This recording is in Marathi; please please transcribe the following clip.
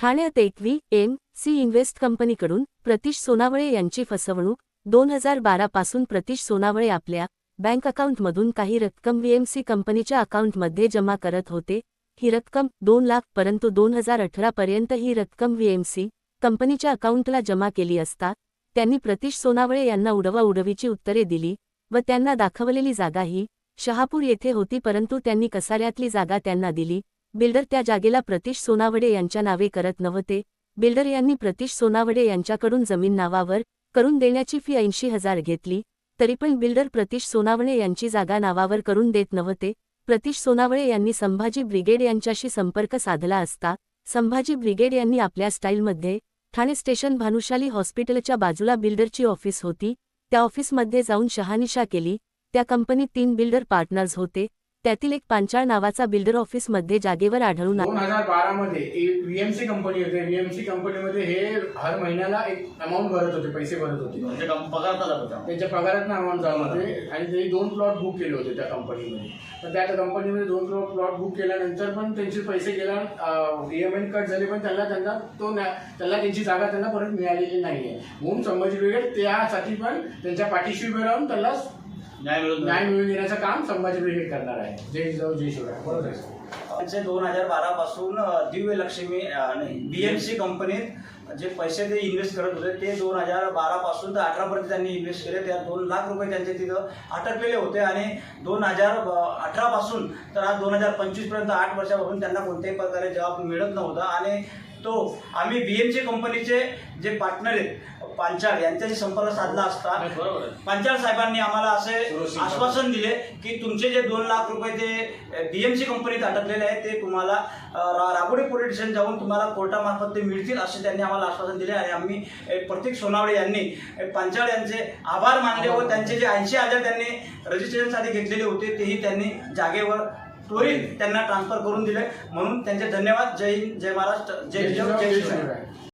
ठाण्यात एकवी एम सी इन्व्हेस्ट कंपनीकडून प्रतीश सोनावळे यांची फसवणूक दोन हजार बारा पासून प्रतीश सोनावळे आपल्या बँक अकाउंटमधून काही रक्कम व्हीएमसी कंपनीच्या अकाउंटमध्ये जमा करत होते. ही रक्कम दोन लाख परंतु दोन हजार अठरा पर्यंत ही रक्कम व्हीएमसी कंपनीच्या अकाउंटला जमा केली असता त्यांनी प्रतीश सोनावळे यांना उडवा उडवीची उत्तरे दिली व त्यांना दाखवलेली जागा ही शहापूर येथे होती परंतु त्यांनी कसाऱ्यातली जागा त्यांना दिली. बिल्डर त्या जागेला प्रतीश सोनावडे यांच्या नावे करत नव्हते. बिल्डर यांनी प्रतीश सोनावडे यांच्याकडून जमीन नावावर करून देण्याची फी ऐंशी हजार घेतली. तरी पण बिल्डर प्रतीश सोनावणे यांची जागा नावावर करून देत नव्हते. प्रतीश सोनावळे यांनी संभाजी ब्रिगेड यांच्याशी संपर्क साधला असता संभाजी ब्रिगेड यांनी आपल्या स्टाईलमध्ये ठाणे स्टेशन भानुशाली हॉस्पिटलच्या बाजूला बिल्डरची ऑफिस होती. त्या ऑफिसमध्ये जाऊन शहानिशा केली. त्या कंपनीत तीन बिल्डर पार्टनर्स होते. त्यातील एक पांचाळ नावाचा बिल्डर ऑफिसमध्ये जागेवर आढळून दोन हजार बारा मध्ये एक व्हीएमसी कंपनी होते. व्हीएमसी कंपनीमध्ये हे हर महिन्याला एक अमाऊंट भरत होते पैसे भरत होते. म्हणजे कम- पगार का जात होता. त्यांच्या पगारात अमाऊंट जात होते. आणि ते दोन प्लॉट बुक केले होते त्या कंपनीमध्ये तर त्या कंपनीमध्ये दोन प्लॉट प्लॉट बुक केल्यानंतर पण त्यांचे पैसे गेल्या ईएमआय कट झाले पण त्यांना त्यांना तो न्या- त्यांना त्यांची जागा त्यांना परत मिळालेली नाही आहे म्हणून संभाजी ब्रिगेड त्यासाठी पण त्यांच्या पाठीशी उभे राहून त्याला न्याय मिळून न्याय मिळवून देण्याचं काम संभाजी ब्रिगेड करणार आहे. जय जिजाऊ जय शिवराय. बरोबर आहे. दोन हजार बारा पासून दिव्य लक्ष्मी बीएमसी कंपनीत जे पैसे ते इन्व्हेस्ट करत होते ते दोन हजार बारा पासून तर अठरा पर्यंत त्यांनी इन्व्हेस्ट केले. त्या दोन लाख रुपये त्यांचे तिथं अटकलेले होते आणि दोन हजार अठरा पासून तर आज दोन हजार पंचवीसपर्यंत आठ वर्षापासून त्यांना कोणत्याही प्रकारे जबाब मिळत नव्हता. आणि तो आम्ही बीएमसी कंपनीचे जे पार्टनर आहेत पांचाळ यांच्याशी संपर्क साधला असता. पंचाळ साहेबांनी आम्हाला असे आश्वासन दिले की तुमचे जे दोन लाख रुपये ते डीएमसी कंपनीत अटकलेले आहेत ते तुम्हाला अ, रा- रागोडी पोलीस स्टेशन जाऊन तुम्हाला कोर्टामार्फत ते मिळतील असे त्यांनी आम्हाला आश्वासन दिले आणि आम्ही प्रत्येक प्रतीक सोनावळे यांनी पांचाळ यांचे आभार मानले व त्यांचे जे ऐंशी हजार त्यांनी रजिस्ट्रेशनसाठी घेतलेले होते तेही त्यांनी जागेवर त्वरित त्यांना ट्रान्सफर करून दिले. म्हणून त्यांचे धन्यवाद. जय हिंद जय महाराष्ट्र जय जय जय